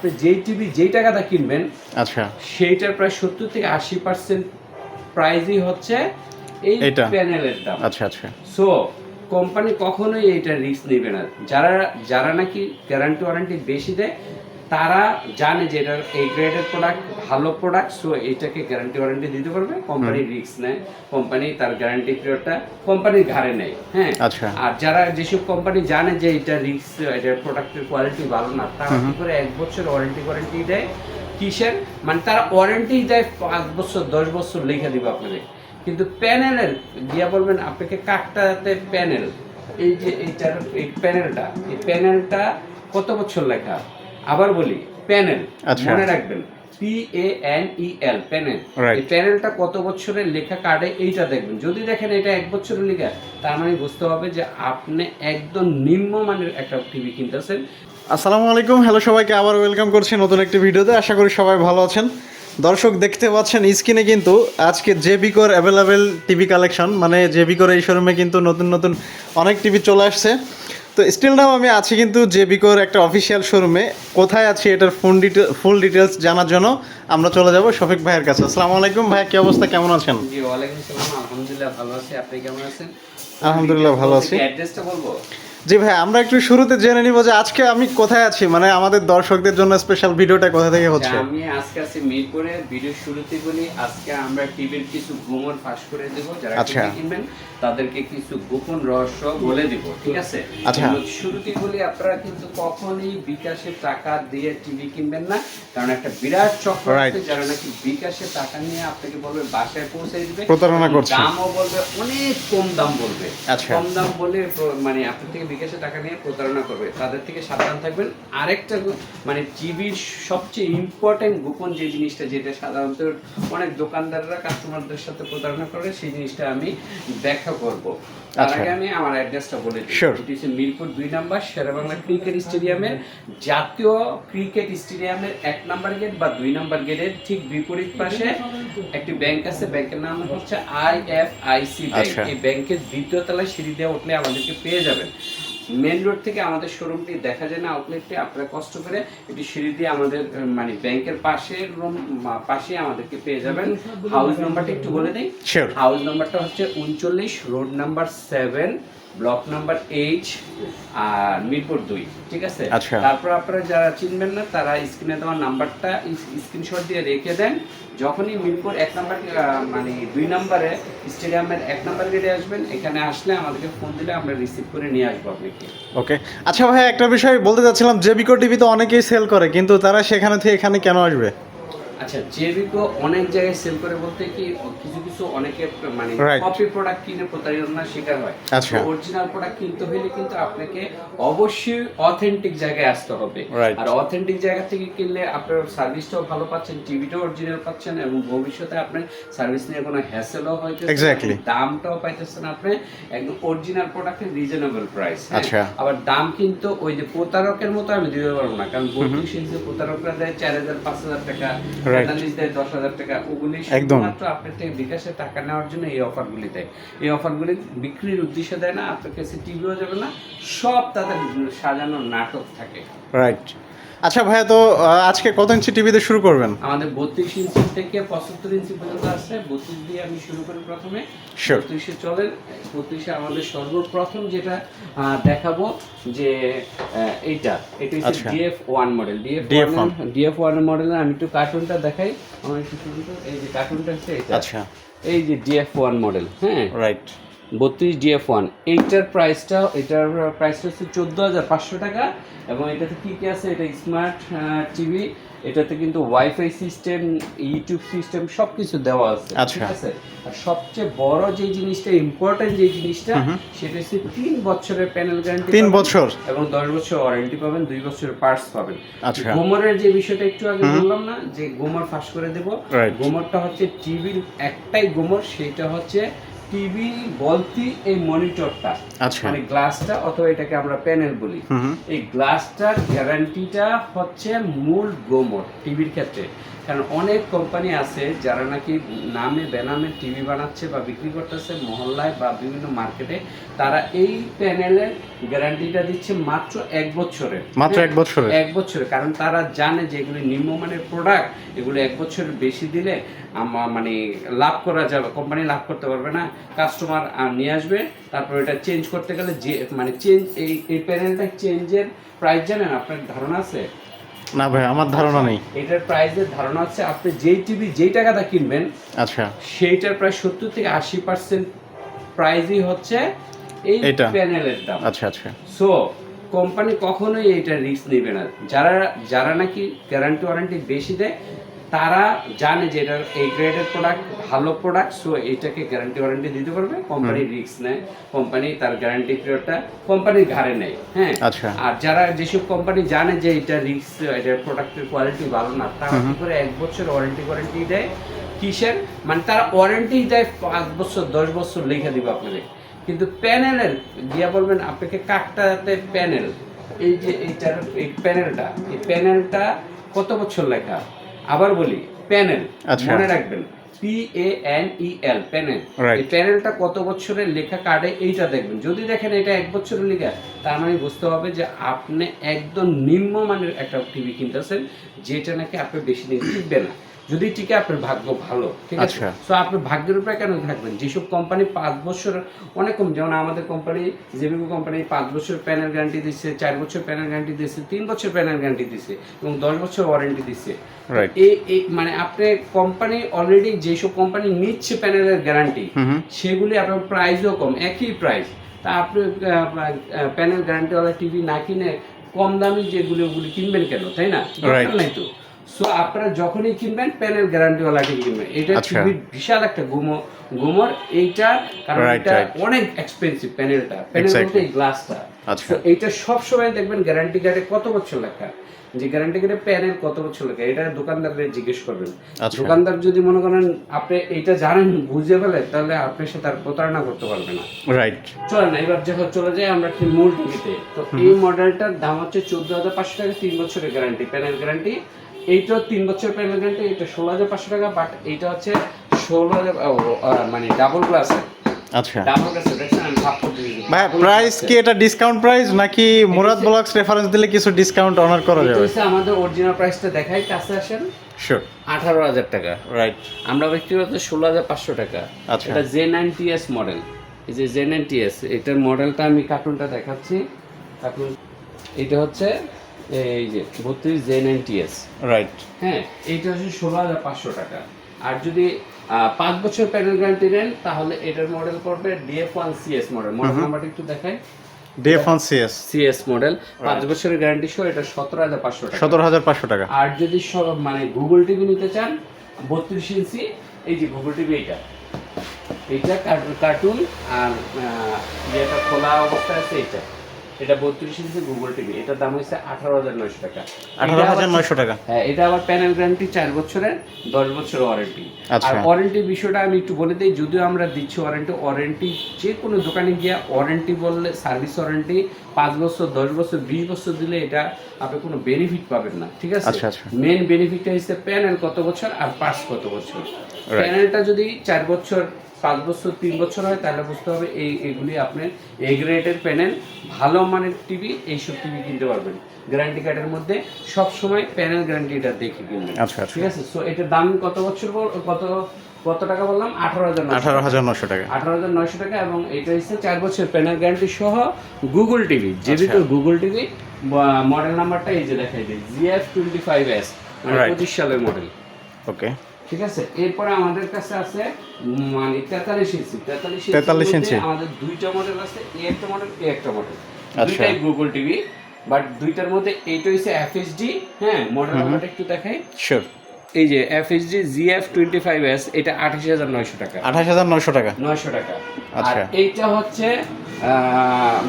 আপনি যেই টিভি যেই টাকাটা কিনবেন আচ্ছা। সেইটার প্রায় সত্তর থেকে আশি পার্সেন্ট প্রাইজই হচ্ছে এই প্যানেলের দাম। আচ্ছা আচ্ছা। সো কোম্পানি কখনোই এইটা রিস্ক নেবে না। যারা যারা নাকি গ্যারান্টি ওয়ারেন্টি বেশি দেয় তারা জানে যে এটা এই গ্রেডের প্রোডাক্ট ভালো প্রোডাক্ট সো এইটাকে গ্যারান্টি ওয়ারেন্টি দিতে পারবে। কোম্পানি রিস্ক নেয়। কোম্পানি তার গ্যারান্টি পিরিয়ডটা কোম্পানির ঘাড়ে নেয়। হ্যাঁ? আচ্ছা। আর যারা যেসব কোম্পানি জানে যে এটা রিস্ক এটার প্রোডাক্টের কোয়ালিটি ভালো না তারা কি করে এক বছর ওয়ারেন্টি ওয়ারেন্টি দেয়? কিসের? মানে তারা ওয়ারেন্টি দেয় পাঁচ বছর দশ বছর লিখে দিবে আপনাদের। কিন্তু প্যানেলের গিয়া বলবেন আপনাকে কাঠটাতে প্যানেল এই যে এইটার এই প্যানেলটা এই প্যানেলটা কত বছর লেখা? আবার বলি প্যানেল আচ্ছা। মনে রাখবেন P A N E L panel. এই প্যানেলটা কত বছরের লেখা কার্ডে এইটা দেখবেন। যদি দেখেন এটা এক বছরের লেখা তার মানে বুঝতে হবে যে আপনি একদম নিম্নমানের একটা টিভি কিনতেছেন আসসালামু আলাইকুম। হ্যালো সবাইকে আবার ওয়েলকাম করছি নতুন একটি ভিডিওতে। আশা করি সবাই ভালো আছেন। দর্শক দেখতে পাচ্ছেন স্ক্রিনে কিন্তু আজকে জেবিকোর অ্যাভেলেবেল টিভি কালেকশন মানে জেবিকোর এই শোরুমে কিন্তু নতুন নতুন অনেক টিভি চলে আসছে। তো স্টিল নাম আমি আছি কিন্তু জেবিকোর একটা অফিসিয়াল শোরুমে কোথায় আছি এটার ফোন ডিটেল ফুল ডিটেলস জানার জন্য আমরা চলে যাব শফিক ভাইয়ের কাছে। আসসালামু আলাইকুম ভাই কি অবস্থা? কেমন আছেন? জি ওয়ালাইকুম আসসালাম। আলহামদুলিল্লাহ ভালো আছি। আপনি কেমন আছেন? আলহামদুলিল্লাহ ভালো আছি। অ্যাড্রেসটা বলব? জি ভাই আমরা একটু শুরুতে জেনে নিব যে আজকে আমি কোথায় আছি মানে আমাদের দর্শকদের জন্য স্পেশাল ভিডিওটা কোথা থেকে হচ্ছে আমি আজকে আছি মিরপুরে ভিডিও শুরুতে বলি আজকে আমরা টিভির কিছু গোমর ফাঁস করে দেব যারা আচ্ছা। টিভি কিনবেন তাদেরকে কিছু গোপন রহস্য বলে দিব ঠিক আছে আচ্ছা। শুরুতে বলি আপনারা কিন্তু কখনোই বিকাশে টাকা দিয়ে টিভি কিনবেন না কারণ একটা বিরাট চক্র. আছে যারা নাকি বিকাশে টাকা নিয়ে আপনাকে বলবে বাসায় পৌঁছে দিবে প্রতারণা করছে। দামও বলবে অনেক কম দাম বলবে আচ্ছা। কম দাম বলে মানে আপনার থেকে বিকাশে টাকা নিয়ে প্রতারণা করবে। তাদের থেকে সাবধান থাকবেন। আরেকটা মানে টিভির সবচেয়ে ইম্পর্টেন্ট গোপন যে জিনিসটা যেটা সাধারণত অনেক দোকানদাররা কাস্টমারদের সাথে প্রতারণা করে সেই জিনিসটা আমি ব্যাখ্যা করব। তার আচ্ছা। আগে আমি আমার অ্যাড্রেসটা বলে দিই। এটি হচ্ছে মিরপুর দুই নাম্বার শেরেবাংলা ক্রিকেট স্টেডিয়ামের জাতীয় ক্রিকেট স্টেডিয়ামের এক নাম্বার গেট বা দুই নাম্বার গেটের ঠিক বিপরীত পাশে একটি ব্যাংক আছে। ব্যাংকের নাম হচ্ছে I F I C bank আচ্ছা। এই ব্যাংকের দ্বিতীয় তলায় সিঁড়ি দিয়ে উঠলে আমাদেরকে পেয়ে যাবেন। মেন রোড থেকে আমাদের শোরুমটি দেখা যায় না আউটলেটটি আপনারা কষ্ট করে এটি সিঁড়ি দিয়ে আমাদের মানে ব্যাংকের পাশে রুম পাশে আমাদেরকে পেয়ে যাবেন হাউস নাম্বারটা একটু বলে দিই. হাউস নাম্বারটা হচ্ছে উনচল্লিশ road number seven block number eight আর মিরপুর দুই ঠিক আছে? আচ্ছা। তারপর আপনারা যারা চিনবেন না তারা স্ক্রিনে দেওয়া নাম্বারটা স্ক্রিনশট দিয়ে রেখে দেন। যখনই মিরপুর এক নাম্বার মানে দুই নম্বরে স্টেডিয়ামের এক নাম্বার গেটে আসবেন এখানে আসলে আমাদেরকে ফোন দিলে আমরা রিসিভ করে নিয়ে আসব আপনাকে। ওকে। আচ্ছা ভাই একটা বিষয় বলতে চাচ্ছিলাম জেবিকো টিভি তো অনেকেই সেল করে কিন্তু তারা সেখানে থেকে এখানে কেন আসবে? আচ্ছা জেবিকো অনেক জায়গায় সেল করে বলতে কি কিছু কিছু অনেকে মানে কপি প্রোডাক্ট কিনে প্রতারণার শিকার হয়। আচ্ছা। অরিজিনাল প্রোডাক্ট কিনতে হলে কিন্তু আপনাকে অবশ্যই অথেন্টিক জায়গায় আসতে হবে। আর অথেন্টিক জায়গা থেকে কিনলে আপনার সার্ভিসটাও ভালো পাচ্ছেন টিভিটাও অরিজিনাল পাচ্ছেন এবং ভবিষ্যতে আপনার সার্ভিস নিয়ে কোনো হ্যাসেলও হয়তো Exactly. দামটাও পাইতেছেন আপনি একদম অরিজিনাল প্রোডাক্টের রিজনেবল প্রাইস আচ্ছা। আবার দাম কিন্তু ওই যে প্রতারকের মতো আমি দিতে পারব না কারণ বত্রিশ ইঞ্চি প্রতারকরা দেয় চার হাজার পাঁচ হাজার টাকা Right. দেয় দশ হাজার টাকা। ওগুলি শুধুমাত্র আপনার থেকে বিকাশে টাকা নেওয়ার জন্য এই অফারগুলি দেয়। এই অফারগুলি বিক্রির উদ্দেশ্যে দেয় না আপনার কাছে টিভিও যাবে না সব তাদের সাজানো নাটক থাকে। রাইট আচ্ছা ভাইয়া তো আজকে কত ইঞ্চি টিভিতে শুরু করবেন? আমাদের বত্রিশ ইঞ্চি থেকে পঁচাত্তর ইঞ্চি পর্যন্ত আছে। বত্রিশ দিয়ে আমি শুরু করি প্রথমে। বত্রিশে চলেন। বত্রিশে আমাদের সর্বপ্রথম যেটা দেখাবো যে এইটা এটা হচ্ছে। DF one model DF DF1 one DF one মডেলের আমি একটু কার্টুনটা দেখাই। আমার একটু এই যে কার্টুনটা হচ্ছে এটা আচ্ছা। এই যে ডিএফ ওয়ান মডেল হ্যাঁ? রাইট বত্রিশ ডিএফ ওয়ান এইটার প্রাইসটা এটার প্রাইসটা হচ্ছে চোদ্দ হাজার পাঁচশো টাকা এবং এটাতে কী কী আছে এটা স্মার্ট টিভি এটাতে কিন্তু ওয়াইফাই সিস্টেম ইউটিউব সিস্টেম সব কিছু দেওয়া আছে আচ্ছা। ঠিক আছে আর সবচেয়ে বড় যে জিনিসটা ইম্পর্টেন্ট যে জিনিসটা সেটা হচ্ছে তিন বছরের প্যানেল গ্যারান্টি তিন বছর? এবং দশ বছর ওয়ারেন্টি পাবেন দুই বছরের পার্টস পাবেন আচ্ছা। গোমরের যে বিষয়টা একটু আগে বললাম না যে গোমর ফাঁস করে দেব. গোমরটা হচ্ছে টিভির একটাই গোমর সেটা হচ্ছে টিভি বলতি এই মনিটরটা আচ্ছা। মানে গ্লাসটা অথবা এটাকে আমরা প্যানেল বলি। এই গ্লাসটার গ্যারান্টিটা হচ্ছে মূল গোমর টিভির ক্ষেত্রে। কারণ অনেক কোম্পানি আছে যারা নাকি নামে বেনামে টিভি বানাচ্ছে বা বিক্রি করতেছে মহল্লায় বা বিভিন্ন মার্কেটে তারা এই প্যানেলের গ্যারান্টিটা দিচ্ছে মাত্র এক বছরের মাত্র এক বছরের? এক বছরে কারণ তারা জানে যে এগুলি নিম্নমানের প্রোডাক্ট এগুলো এক বছরের বেশি দিলে মানে লাভ করা যাবে কোম্পানি লাভ করতে পারবে না। কাস্টমার নিয়ে আসবে তারপর এটা চেঞ্জ করতে গেলে যে মানে চেঞ্জ এই এই প্যানেলটা চেঞ্জের প্রাইস জানেন আপনার ধারণা আছে? না ভাই আমার ধারণা নেই। এটার প্রাইসের ধারণা আছে আপনি যেই টিভি যেই টাকাটা কিনবেন আচ্ছা। সেইটার প্রায় সত্তর থেকে আশি পার্সেন্ট প্রাইসই হচ্ছে এই প্যানেলের দাম। আচ্ছা আচ্ছা। সো কোম্পানি কখনোই এটা রিস্ক নেবে না। যারা যারা নাকি গ্যারান্টি ওয়ারেন্টি বেশি দেয় তারা জানে যে এটা এই গ্রেডের প্রোডাক্ট ভালো প্রোডাক্ট সো এইটাকে গ্যারান্টি ওয়ারেন্টি দিতে পারবে। কোম্পানি রিস্ক নেয়। কোম্পানি তার গ্যারান্টি পিরিয়ডটা কোম্পানির ঘাড়ে নেয়। হ্যাঁ? আচ্ছা। আর যারা যেসব কোম্পানি জানে যে এটা রিস্ক এটার প্রোডাক্টের কোয়ালিটি ভালো না তারা কি করে এক বছর ওয়ারেন্টি ওয়ারেন্টি দেয়? কিসের? মানে তারা ওয়ারেন্টি দেয় পাঁচ বছর দশ বছর লিখে দিবে আপনাদের। কিন্তু প্যানেলের দিয়া বলবেন আপনাকে কাঠটাতে প্যানেল এই যে এইটার এই প্যানেলটা এই প্যানেলটা কত বছর লেখা? আবার বলি প্যানেল আচ্ছা। মনে রাখবেন P A N E L panel. এই প্যানেলটা কত বছরের লেখা কার্ডে এইটা দেখবেন। যদি দেখেন এটা এক বছরের লেখা তার মানে বুঝতে হবে যে আপনি একদম নিম্নমানের একটা টিভি কিনতেছেন যেটা নাকি আপনি বেশি দিন টিকবে না। যদি টিকে আপনার ভাগ্য ভালো ঠিক আছে? আচ্ছা। সো আপনি ভাগ্যের উপরে কেন থাকবেন? যেসব কোম্পানি পাঁচ বছর অনেক কম যেমন আমাদের কোম্পানি জেবিকো কোম্পানি পাঁচ বছর প্যানেল গ্যারান্টি দিচ্ছে চার বছর প্যানেল গ্যারান্টি দিচ্ছে তিন বছর প্যানেল গ্যারান্টি দিচ্ছে এবং দশ বছর ওয়ারেন্টি দিচ্ছে এই মানে আপনি কোম্পানি অলরেডি যেসব কোম্পানি নিচ্ছে প্যানেলের গ্যারান্টি। সেগুলি আপনার প্রাইসও কম একই প্রাইস তা আপনি প্যানেল গ্যারান্টিওয়ালা টিভি না কিনে কম দামি যেগুলি ওগুলি কিনবেন কেন? তাই না? নাই তো। সো আপনারা যখনই কিনবেন প্যানেল গ্যারান্টিওয়ালা টিভি কিনবেন এটা আচ্ছা। টিভির বিশাল একটা গুমর গুমর এইটা কারণ এটা অনেক এক্সপেন্সিভ প্যানেলটা প্যানেল বলতে এই গ্লাসটা আচ্ছা। এইটা সব সময় দেখবেন গ্যারান্টি কার্ডে কত বছর লেখা? যে গ্যারান্টি কার্ডে প্যানেল কত বছর লেখা? এটা দোকানদারদের জিজ্ঞেস করবেন। আচ্ছা। দোকানদার যদি মনে করেন আপনি এটা জানেন বুঝে ফেলে তাহলে আপনি সে তার প্রতারণা করতে পারবে না। রাইট চলেন এবার যখন চলে যাই আমরা মূল টিভিতে তো এই মডেলটার দাম হচ্ছে চোদ্দ হাজার পাঁচশো টাকা তিন বছরের গ্যারান্টি প্যানেল গ্যারান্টি এইটা তিন বছর প্যানেল গ্যারান্টি এটা ষোলো হাজার পাঁচশো টাকা বাট এইটা হচ্ছে ষোলো হাজার মানে ডাবল গ্লাসের আচ্ছা। ভাই প্রাইস কি এটা ডিসকাউন্ট প্রাইস নাকি মুরাদ ব্লগস রেফারেন্স দিলে কিছু ডিসকাউন্ট অনার করা এটা যাবে? হচ্ছে আমাদের অরিজিনাল প্রাইসটা দেখাই কাছে আসেন। শিওর আঠারো হাজার টাকা। রাইট আমরা ব্যক্তিগত ষোলো হাজার পাঁচশো টাকা। আচ্ছা। এটা জে নাইনটি এস মডেল এই যে জে এটার মডেলটা আমি কার্টুনটা দেখাচ্ছি। কার্টুন এটা হচ্ছে এই যে বত্রিশ জে নাইনটি এস রাইট হ্যাঁ এইটা হচ্ছে ষোলো হাজার পাঁচশো টাকা। আর যদি পাঁচ বছর প্যানেল গ্যারান্টি নেন তাহলে এটার মডেল পড়বে DF one CS model model নাম্বারটা একটু দেখাই। DF one CS CS model পাঁচ বছরের গ্যারান্টি সহ এটা সতেরো হাজার পাঁচশো টাকা। সতেরো হাজার পাঁচশো টাকা। আর যদি সব মানে গুগল টিভি নিতে চান বত্রিশ ইঞ্চি এই যে গুগল টিভি এইটা। এইটা কার্টুন আর যেটা খোলা অবস্থায় আছে এইটা। এটা বত্রিশ ইঞ্চি গুগল টিভি এটার দাম হচ্ছে আঠারো হাজার নয়শো টাকা। আঠারো হাজার নয়শো টাকা। হ্যাঁ এটা আবার প্যানেল গ্যারান্টি চার বছরের দশ বছর ওয়ারেন্টি আচ্ছা। আর ওয়ারেন্টি বিষয়টা আমি একটু বলে দিই যদিও আমরা দিচ্ছি ওয়ারেন্টি ওয়ারেন্টি যে কোনো দোকানে গিয়ে ওয়ারেন্টি বললে সার্ভিস ওয়ারেন্টি পাঁচ বছর দশ বছর বিশ বছর দিলে এটা আপনি কোনো বেনিফিট পাবেন না ঠিক আছে? আচ্ছা, আচ্ছা। মেন বেনিফিটটা হচ্ছে প্যানেল কত বছর আর পাস কত বছর। প্যানেলটা যদি চার বছর পাঁচ বছর তিন বছর হয় তাহলে বুঝতে হবে এই এগুলি আপনি এই গ্রেডের প্যানেল ভালো মানের টিভি এইসব টিভি কিনতে পারবেন। গ্যারান্টি কার্ডের মধ্যে সব সময় প্যানেল গ্যারান্টিটা দেখে কিনবেন। আচ্ছা, আচ্ছা। ঠিক আছে? সো এটার দাম কত বছর কত কত টাকা বললাম? আঠারো হাজার আঠারো হাজার নশো টাকা। আঠারো হাজার নয়শো টাকা এবং এটা হচ্ছে চার বছর প্যানেল গ্যারান্টি সহ গুগল টিভি যে। ভিতর গুগল টিভি মডেল নাম্বারটা এই যে দেখাই দিই জিএফ টোয়েন্টি ফাইভ এস মানে পঁচিশ সালের মডেল ওকে ঠিক আছে? এরপরে আমাদের কাছে আছে মানে তেতাল্লিশ ইঞ্চি তেতাল্লিশ 43 ইঞ্চি। আমাদের দুইটা মডেল আছে এ একটা মডেল এ একটা মডেল আচ্ছা। দুইটাই গুগল টিভি বাট দুইটার মধ্যে এইটা হচ্ছে এফএসডি হ্যাঁ মডেল নাম্বারটা একটু দেখাই। শিওর এই যে FSD GF twenty five S এটা আঠাশ হাজার নয়শো টাকা। আঠাশ হাজার নয়শো টাকা। নয়শো টাকা। আর আচ্ছা। এইটা হচ্ছে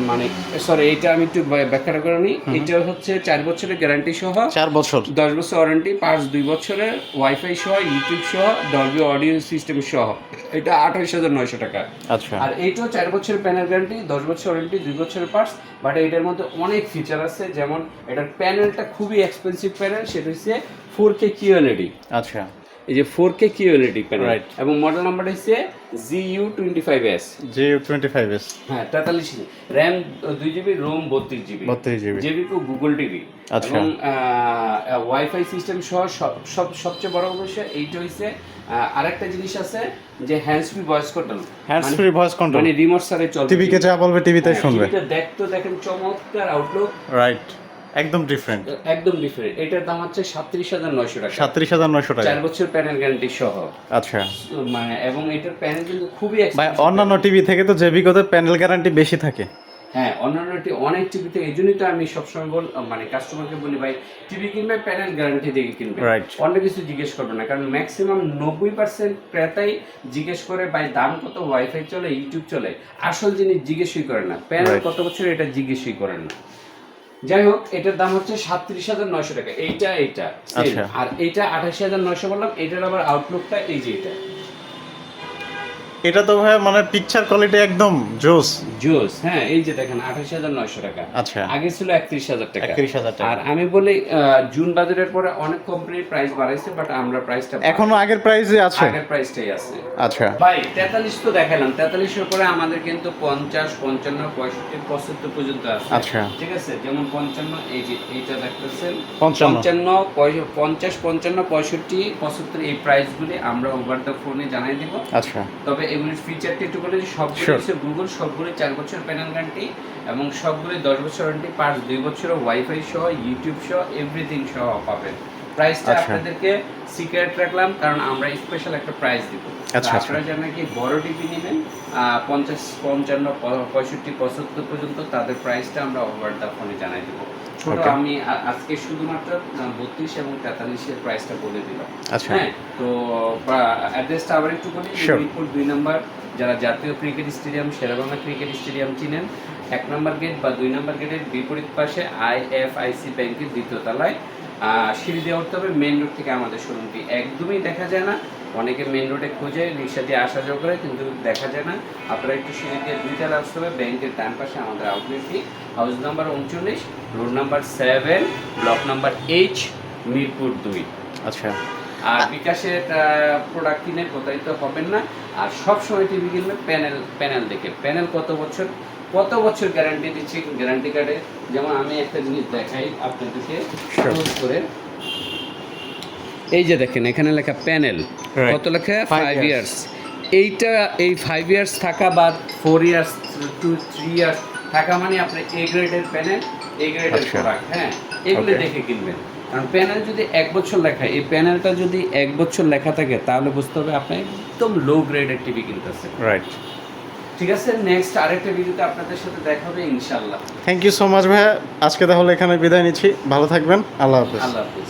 মানে সরি এইটা আমি একটু ব্য- ব্যাখ্যাটা করে নিই। এটা হচ্ছে চার বছরের গ্যারান্টি সহ চার বছর। দশ বছর ওয়ারেন্টি পাঁচ দুই বছরের ওয়াইফাই সহ ইউটিউব সহ ডলবি অডিও সিস্টেম সহ। এটা আঠাশ হাজার নয়শো টাকা। আচ্ছা। আর এইটাও চার বছরের প্যানেল গ্যারান্টি দশ বছর ওয়ারেন্টি দুই বছরের পার্টস বাট এটার মধ্যে অনেক ফিচার আছে। যেমন এটার প্যানেলটা খুবই এক্সপেন্সিভ প্যানেল সেটা হচ্ছে ফোর কে কিউএলইডি আচ্ছা। এই যে ফোর কে কিউএলইডি প্যানেল এবং মডেল নাম্বার হচ্ছে G U twenty five S G twenty five S হ্যাঁ তেতাল্লিশ র্যাম দুই জিবি রোম বত্রিশ জিবি বত্রিশ GB GB to Google TV আচ্ছা। এবং ওয়াইফাই সিস্টেম সহ সব সব সবচেয়ে বড় বিষয় এইটা হচ্ছে আরেকটা জিনিস আছে যে hands free voice control hands free voice control মানে রিমোট সারে চলবে। টিভিকে যা বলবে টিভিতে হ্যাঁ, শুনবে। দেখতো দেখেন চমৎকার আউটলুক রাইট একদম ডিফারেন্ট একদম ডিফারেন্ট এটার দাম হচ্ছে সাতত্রিশ হাজার নয়শো টাকা। সাতত্রিশ হাজার নয়শো টাকা। চার বছর প্যানেল গ্যারান্টি সহ। আচ্ছা। মানে এবং এটার প্যানেল কিন্তু খুবই ভাই অন্যান্য টিভি থেকে তো জেবিকোতে প্যানেল গ্যারান্টি বেশি থাকে। হ্যাঁ অন্যান্য অনেক টিভিতে এই জন্যই তো আমি সবসময় বল মানে কাস্টমারকে বলি ভাই টিভি কিনবে প্যানেল গ্যারান্টি দিয়ে কিনবে. অন্য কিছু জিজ্ঞেস করবে না কারণ ম্যাক্সিমাম নব্বই পার্সেন্ট ক্রেতাই জিজ্ঞেস করে ভাই দাম কত? ওয়াইফাই চলে ইউটিউব চলে। আসল জিনিস জিজ্ঞেসই করে না। প্যানেল কত বছর এটা জিজ্ঞেসই করে না। যাই হোক এটার দাম হচ্ছে সাতত্রিশ হাজার নয়শো টাকা। এইটা এইটা আচ্ছা। আর এইটা আঠাশ হাজার নয়শো বললাম এটার আবার আউটলুকটা এই যে এটা। এটা তো ভাই মানে পিকচার কোয়ালিটি একদম জোস। জোস হ্যাঁ এই যে দেখেন আঠাশি হাজার নয়শো টাকা। আচ্ছা। আগে ছিল একত্রিশ হাজার টাকা। একত্রিশ হাজার টাকা। আর আমি বলি জুন বাজারের পরে অনেক কোম্পানির প্রাইস বাড়াইছে বাট আমরা প্রাইসটা এখনও আগের প্রাইসে আছে? আগের প্রাইসটাই আছে। আচ্ছা। ভাই তেতাল্লিশ তো দেখালাম তেতাল্লিশের পরে আমাদের কিন্তু পঞ্চাশ পঞ্চান্ন পঁয়ষট্টি পঁচাত্তর পর্যন্ত আছে। আচ্ছা। ঠিক আছে? যেমন পঞ্চান্ন এই যে এইটা দেখতেছেন পঞ্চান্ন। পঞ্চাশ পঞ্চান্ন পঁয়ষট্টি পঁচাত্তর এই প্রাইসগুলি আমরা ওভার দ্য ফোনে জানাই দিব। আচ্ছা। তবে এগুলির ফিচারটা একটু বলে যে সবগুলো হচ্ছে গুগল সবগুলো চার বছর প্যানেল গ্যারান্টি এবং সবগুলো দশ বছর ওয়ারেন্টি পাঁচ দুই বছর ওয়াইফাই সহ ইউটিউব সহ এভরিথিং সহ পাবেন। প্রাইসটা আচ্ছা। আপনাদেরকে সিক্রেট রাখলাম কারণ আমরা স্পেশাল একটা প্রাইস দিব। আচ্ছা, আচ্ছা। আপনারা যারা নাকি বড় টিভি নেবেন পঞ্চাশ পঞ্চান্ন পঁয়ষট্টি পঁচাত্তর পর্যন্ত তাদের প্রাইসটা আমরা ওভার দা ফোনে জানাই দেবো। ছোট আমি আজকে শুধুমাত্র বত্রিশ এবং তেতাল্লিশের প্রাইসটা বলে দিলাম। আচ্ছা। হ্যাঁ? তো অ্যাড্রেসটা আবার একটু বলি মিরপুর দুই নম্বর যারা জাতীয় cricket stadium Sher e Bangla cricket stadium চিনেন এক নম্বর গেট বা দুই নম্বর গেটের বিপরীত পাশে আইএফআইসি ব্যাংকের দ্বিতীয় তলায় সিঁড়ি দিয়ে উঠতে হবে মেন রোড থেকে আমাদের শোরুমটি একদমই দেখা যায় না অনেকে মেন রোডে খোঁজে রিক্সা দিয়ে আসা যাওয়া করে কিন্তু দেখা যায় না। আপনারা একটু সিঁড়ি দিয়ে দুই তলা আসতে হবে ব্যাংকের ডান পাশে আমাদের আউটলেটটি হাউস নাম্বার উনচল্লিশ road number seven block number H Mirpur দুই। আচ্ছা। আর বিকাশের প্রোডাক্ট কিনে প্রতারিত হবেন না। আর সব সময় টিভি কিনবে প্যানেল প্যানেল দেখে। প্যানেল কত বছর? কত বছর গ্যারান্টি দিচ্ছে? গ্যারান্টি কার্ডে যেমন আমি একটা জিনিস দেখাই আপনাদেরকে। করে। এই যে দেখেন এখানে লেখা প্যানেল কত লেখা? ফাইভ. ইয়ার্স এইটা এই ফাইভ ইয়ার্স থাকা বা four years two three years থাকা মানে আপনার এ গ্রেডের প্যানেল এ গ্রেডের। প্রোডাক্ট হ্যাঁ? এগুলো দেখে কিনবেন। কারণ প্যানেল যদি এক বছর লেখা এই প্যানেলটা যদি এক বছর লেখা থাকে তাহলে বুঝতে হবে আপনি একদম লো গ্রেডের টিভি কিনতেছেন। রাইট ঠিক আছে নেক্সট আরেকটা ভিডিওতে আপনাদের সাথে দেখা হবে ইনশাল্লাহ থ্যাংক ইউ সো মাচ ভাইয়া। আজকে তাহলে এখানে বিদায় নিচ্ছি। ভালো থাকবেন। আল্লাহ হাফিজ। আল্লাহ হাফিজ।